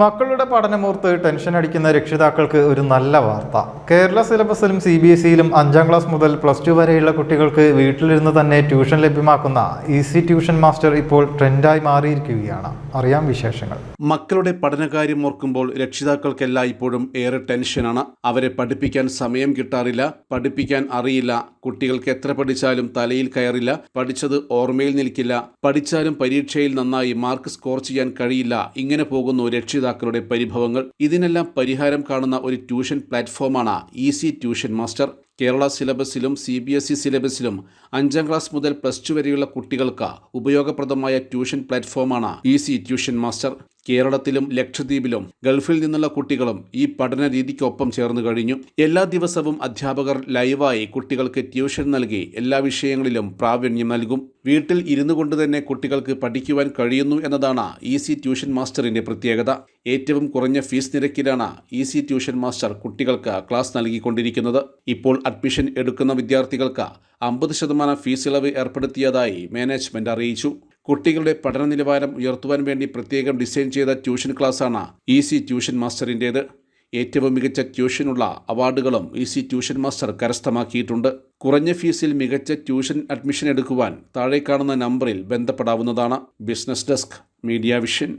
മക്കളുടെ പഠനമൂർത്ത് ടെൻഷൻ അടിക്കുന്ന രക്ഷിതാക്കൾക്ക് ഒരു നല്ല വാർത്ത. കേരള സിലബസിലും സി ബി എസ് ഇയിലും അഞ്ചാം ക്ലാസ് മുതൽ പ്ലസ് ടു വരെയുള്ള കുട്ടികൾക്ക് വീട്ടിലിരുന്ന് തന്നെ ട്യൂഷൻ ലഭ്യമാക്കുന്ന ഈസി ട്യൂഷൻ മാസ്റ്റർ ഇപ്പോൾ ട്രെൻഡായി മാറിയിരിക്കുകയാണ്. അറിയാം വിശേഷങ്ങൾ. മക്കളുടെ പഠനകാര്യം ഓർക്കുമ്പോൾ രക്ഷിതാക്കൾക്കെല്ലാം ഇപ്പോഴും ഏറെ ടെൻഷനാണ്. അവരെ പഠിപ്പിക്കാൻ സമയം കിട്ടാറില്ല പഠിപ്പിക്കാൻ അറിയില്ല കുട്ടികൾക്ക് എത്ര പഠിച്ചാലും തലയിൽ കയറില്ല പഠിച്ചത് ഓർമ്മയിൽ നിൽക്കില്ല പഠിച്ചാലും പരീക്ഷയിൽ നന്നായി മാർക്ക് സ്കോർ ചെയ്യാൻ കഴിയില്ല ഇങ്ങനെ പോകുന്നു രക്ഷിതാക്കളുടെ പരിഭവങ്ങൾ. ഇതിനെല്ലാം പരിഹാരം കാണുന്ന ഒരു ട്യൂഷൻ പ്ലാറ്റ്ഫോമാണ് ഈസി ട്യൂഷൻ മാസ്റ്റർ. കേരള സിലബസിലും സി ബി എസ് ഇ സിലബസിലും അഞ്ചാം ക്ലാസ് മുതൽ പ്ലസ് ടു വരെയുള്ള കുട്ടികൾക്ക് ഉപയോഗപ്രദമായ ട്യൂഷൻ പ്ലാറ്റ്ഫോമാണ് ഈസി ട്യൂഷൻ മാസ്റ്റർ. കേരളത്തിലും ലക്ഷദ്വീപിലും ഗൾഫിൽ നിന്നുള്ള കുട്ടികളും ഈ പഠന രീതിക്കൊപ്പം ചേർന്ന് കഴിഞ്ഞു. എല്ലാ ദിവസവും അധ്യാപകർ ലൈവായി കുട്ടികൾക്ക് ട്യൂഷൻ നൽകി എല്ലാ വിഷയങ്ങളിലും പ്രാവീണ്യം നൽകും. വീട്ടിൽ ഇരുന്നു കൊണ്ട് തന്നെ കുട്ടികൾക്ക് പഠിക്കുവാൻ കഴിയുന്നു എന്നതാണ് സി ട്യൂഷൻ മാസ്റ്ററിന്റെ പ്രത്യേകത. ഏറ്റവും കുറഞ്ഞ ഫീസ് നിരക്കിലാണ് സി ട്യൂഷൻ മാസ്റ്റർ കുട്ടികൾക്ക് ക്ലാസ് നൽകിക്കൊണ്ടിരിക്കുന്നത്. ഇപ്പോൾ അഡ്മിഷൻ എടുക്കുന്ന വിദ്യാർത്ഥികൾക്ക് അമ്പത് ശതമാനം ഫീസ് ഇളവ് ഏർപ്പെടുത്തിയതായി മാനേജ്മെന്റ് അറിയിച്ചു. കുട്ടികളുടെ പഠന നിലവാരം ഉയർത്തുവാൻ വേണ്ടി പ്രത്യേകം ഡിസൈൻ ചെയ്ത ട്യൂഷൻ ക്ലാസ്സാണ് സി ട്യൂഷൻ മാസ്റ്ററിന്റേത് ഏറ്റവും മികച്ച ട്യൂഷനുള്ള അവാർഡുകളും ഇ സി ട്യൂഷൻ മാസ്റ്റർ കരസ്ഥമാക്കിയിട്ടുണ്ട്. കുറഞ്ഞ ഫീസിൽ മികച്ച ട്യൂഷൻ അഡ്മിഷൻ എടുക്കുവാൻ താഴെ കാണുന്ന നമ്പറിൽ ബന്ധപ്പെടാവുന്നതാണ്. Business desk media vision.